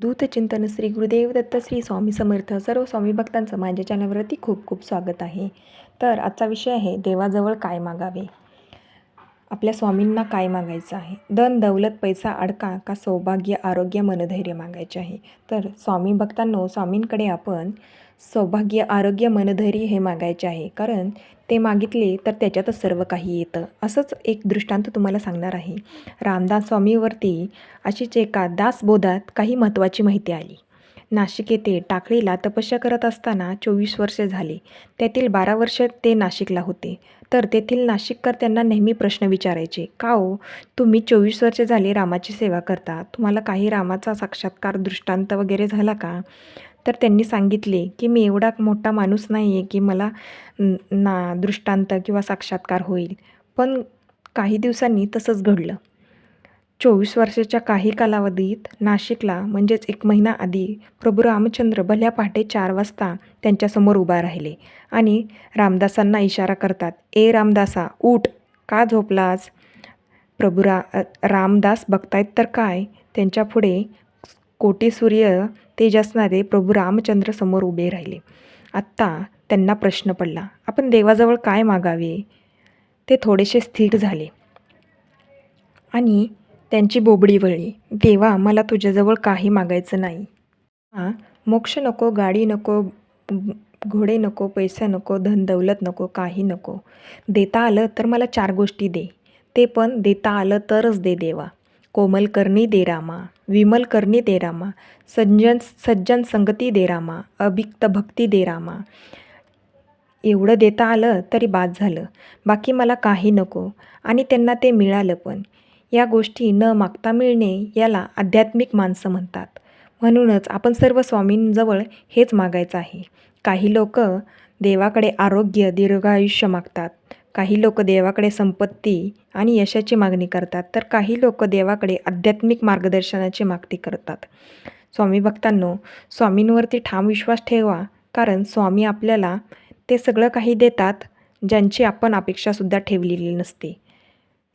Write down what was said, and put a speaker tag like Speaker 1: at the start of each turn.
Speaker 1: दूतचिंतन श्री गुरुदेव दत्त श्री स्वामी समर्थ सर्व स्वामी भक्तांचं माझ्या चॅनलवरती खूप खूप स्वागत आहे. तर आजचा विषय आहे देवाजवळ काय मागावे? आपल्या स्वामींना काय मागायचं आहे? धन दौलत पैसा अडका का सौभाग्य आरोग्य मनधैर्य मागायचे आहे? तर स्वामी भक्तांनो स्वामींकडे आपण सौभाग्य आरोग्य मनधैर्य हे मागायचे आहे. कारण ते मागितले तर त्याच्यातच सर्व काही येतं. असंच एक दृष्टांत तुम्हाला सांगणार आहे. रामदास स्वामीवरती अशीच एका दासबोधात काही महत्त्वाची माहिती आली. नाशिक येथे टाकळीला तपस्या करत असताना चोवीस वर्षे झाले. त्यातील बारा वर्ष ते नाशिकला होते. तर तेथील नाशिककर त्यांना नेहमी प्रश्न विचारायचे का हो? तुम्ही चोवीस वर्षे झाले रामाची सेवा करता. तुम्हाला काही रामाचा साक्षात्कार दृष्टांत वगैरे झाला का? तर त्यांनी सांगितले की मी एवढा मोठा माणूस नाही आहे की मला ना दृष्टांत किंवा साक्षात्कार होईल. पण काही दिवसांनी तसंच घडलं. चोवीस वर्षाच्या काही कालावधीत नाशिकला म्हणजेच एक महिना आधी प्रभू रामचंद्र भल्या पहाटे चार वाजता त्यांच्यासमोर उभा राहिले आणि रामदासांना इशारा करतात ए रामदासा उठ! का झोपलास? प्रभू रा रामदास बघतायत तर काय त्यांच्यापुढे कोटी सूर्य तेज असणारे प्रभू रामचंद्र समोर उभे राहिले. आत्ता त्यांना प्रश्न पडला आपण देवाजवळ काय मागावे ते थोडेसे स्थिर झाले आणि त्यांची बोबडी वळली. देवा मला तुझ्याजवळ काही मागायचं नाही. हां मोक्ष नको गाडी नको घोडे नको पैसा नको धन दौलत नको काही नको. देता आलं तर मला चार गोष्टी दे. ते पण देता आलं तरच दे देवा. कोमल करणी दे रामा विमल करणी दे रामा सज्जन सज्जन संगती दे रामा अभिक्त भक्ती दे रामा. एवढं देता आलं तरी बाद झालं. बाकी मला काही नको. आणि त्यांना ते मिळालं पण. या गोष्टी न मागता मिळणे याला आध्यात्मिक माणसं म्हणतात. म्हणूनच आपण सर्व स्वामींजवळ हेच मागायचं आहे. काही लोक देवाकडे आरोग्य दीर्घायुष्य मागतात. काही लोक देवाकडे संपत्ती आणि यशाची मागणी करतात. तर काही लोक देवाकडे आध्यात्मिक मार्गदर्शनाची मागणी करतात. स्वामी भक्तांनो स्वामींवरती ठाम विश्वास ठेवा. कारण स्वामी आपल्याला ते सगळं काही देतात ज्यांची आपण अपेक्षासुद्धा ठेवलेली नसते.